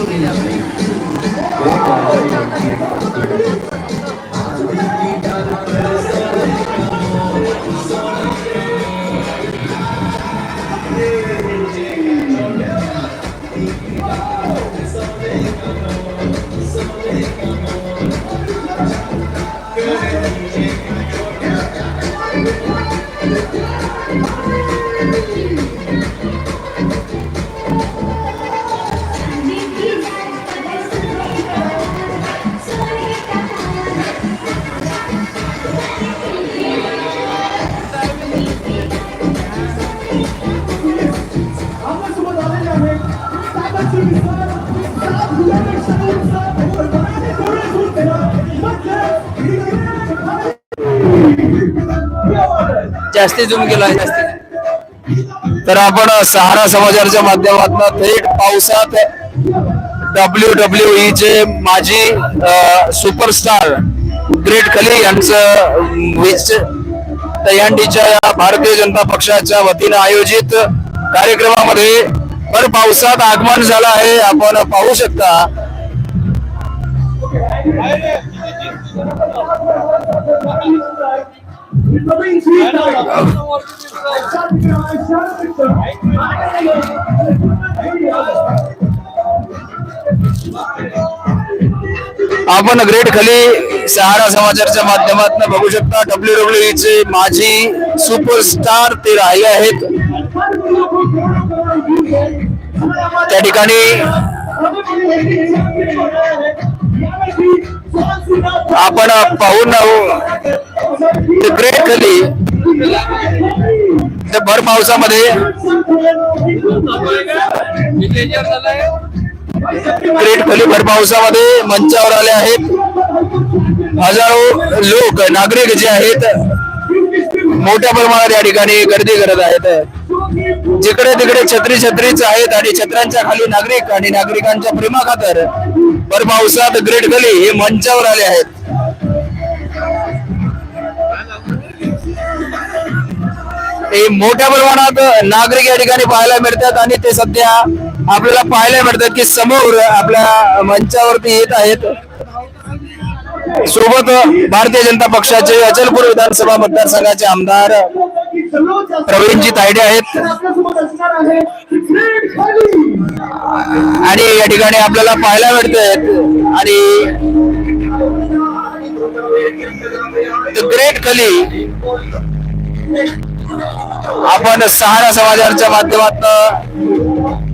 sobre la जास्ती zoom आहे जास्ती. तर आपण सहारा समाचारच्या माध्यमातून थेट पावसात डब्ल्यू डब्ल्यू ई चे माजी सुपरस्टार ग्रेट खली यांचं विच या भारतीय जनता पक्षाच्या वतीनं आयोजित कार्यक्रमामध्ये भर पावसात आगमन झालं आहे. आपण पाहू शकता. आपण ग्रेट खाली सहारा समाचारच्या माध्यमातून बघू शकता. डब्ल्यू डब्ल्यू ई चे माजी सुपरस्टार ते राही आहेत. त्या ठिकाणी आपण पाहून ग्रेट खली ते भर पावसामध्ये ग्रेट खली भर पावसामध्ये मंचावर आले आहेत. हजारो लोक नागरिक जे आहेत मोठ्या प्रमाणात या ठिकाणी गर्दी करत आहेत. जिकडे तिकडे छत्री छत्रीच आहेत आणि छत्रांच्या खाली नागरिक आणि नागरिकांच्या प्रेमाखातर भर पावसात ग्रेट गली हे मंचावर आले आहेत. हे मोठ्या प्रमाणात नागरिक या ठिकाणी पाहायला मिळतात आणि ते सध्या आपल्याला पाहायला मिळतात की समोर आपल्या मंचावरती येत आहेत. सोबत भारतीय जनता पक्षाचे अचलपूर विधानसभा मतदारसंघाचे आमदार प्रवीणजी तायडे आहेत. आणि या ठिकाणी आपल्याला पाहायला मिळत आणि ग्रेट कली आपण सहारा समाचारच्या माध्यमातून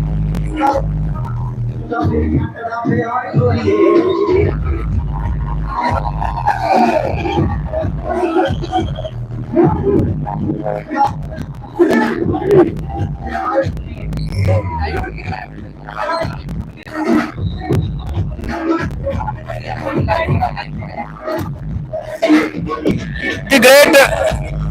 ती ग्रेट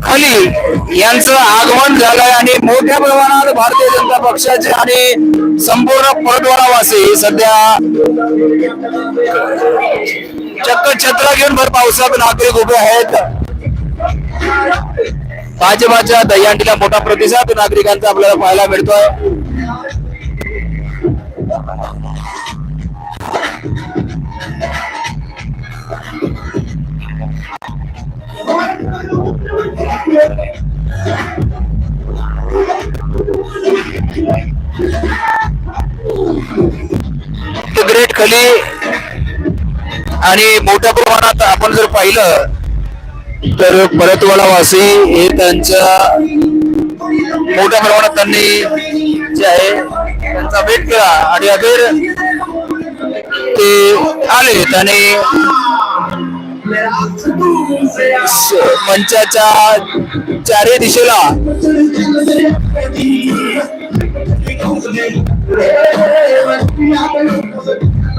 खाली. यांचं आगमन झालंय आणि मोठ्या प्रमाणात भारतीय जनता पक्षाचे आणि संपूर्ण परतवारावासी सध्या चक्क छत्रा घेऊन भर पावसात नागरिक उभे आहेत. भाजपाच्या दह्यांडीला मोठा प्रतिसाद नागरिकांचा आपल्याला पाहायला मिळतोय. ते आणि मोठ्या प्रमाणात आपण जर पाहिलं तर परतवाला वासी हे त्यांच्या मोठ्या प्रमाणात त्यांनी जे आहे त्यांचा भेट केला. आणि अखेर ते आले. आणि मंचाच्या चारही दिशेला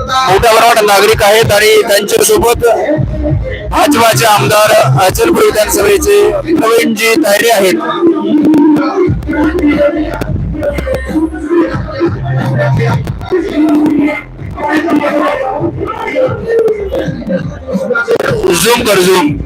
मोठ्या प्रमाणात नागरिक आहेत आणि त्यांच्यासोबत भाजपाचे आमदार अचलपूर विधानसभेचे प्रवीणजी तायरे आहेत. झूम कर झूम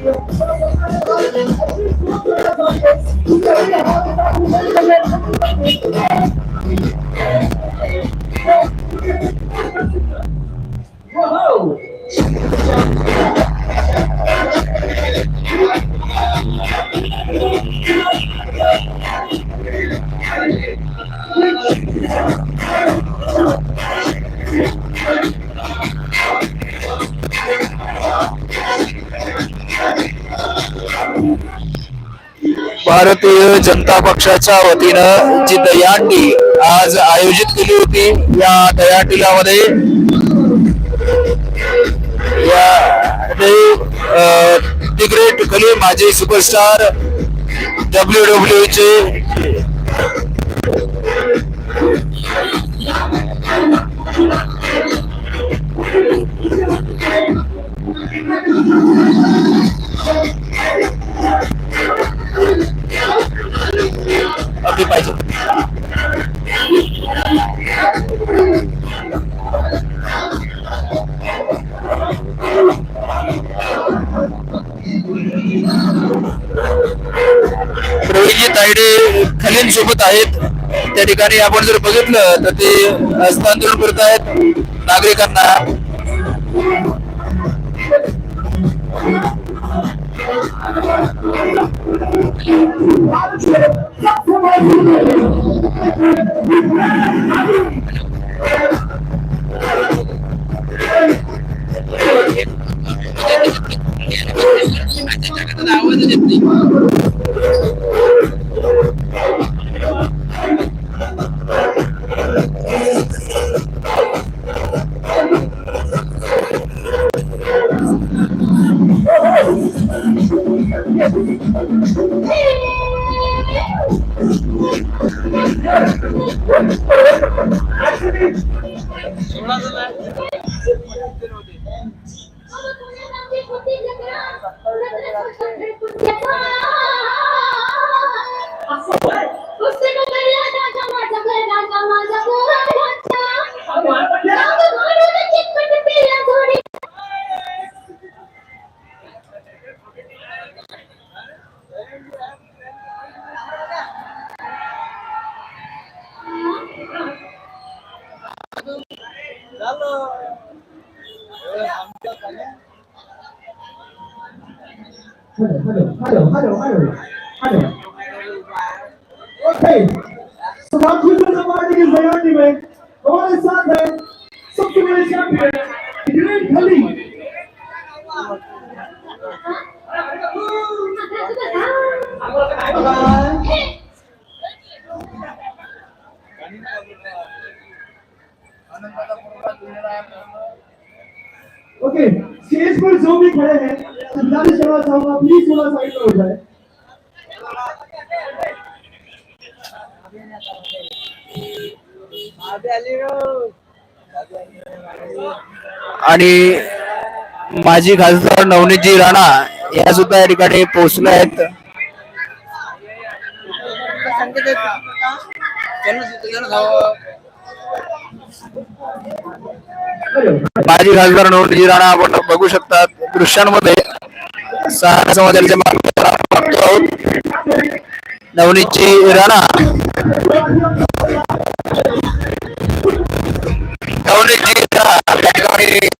भारतीय जनता पक्षाच्या वतीनं जी दयाटी आज आयोजित केली होती या दयाटिलामध्ये या माजी सुपरस्टार डब्ल्यू डब्ल्यू चे तायडे खलीन सोबत आहेत. त्या ठिकाणी आपण जर बघितलं तर ते हस्तांतरण करत आहेत नागरिकांना. Actually, Hello, hello, hello, hello, hello, hello. Okay. So you do awarding is the ultimate. हमारे साथ है सबसे बड़े champion great Khali okay stage पर जो भी खड़े हैं गुजारिश करना चाहूंगा प्लीज थोड़ा साइड में हो जाए आणि माजी खासदार नवनीतजी राणा या सुद्धा या ठिकाणी पोहोचले आहेत. माजी खासदार नवनीतजी राणा आपण बघू शकता दृश्यांमध्ये सहा समाजाच्या मार्फत आपण बघतो आहोत नवनीतजी राणा. नवनीतजी राणा.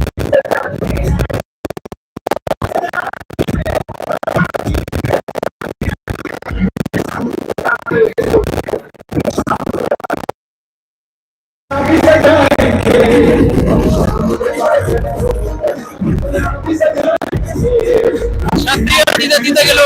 तिथं तिथं गेलो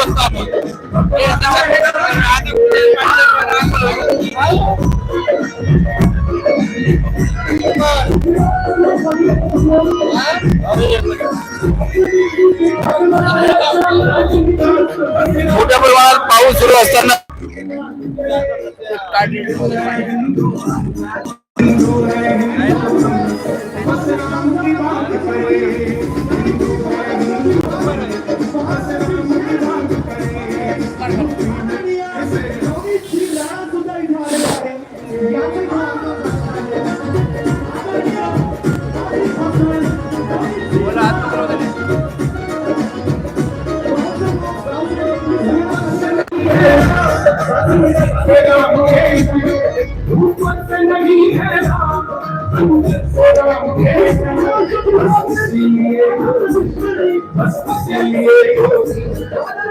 मोठ्या प्रमाणात पाऊस सुरू असताना सुद्धा इथे आलेला आहे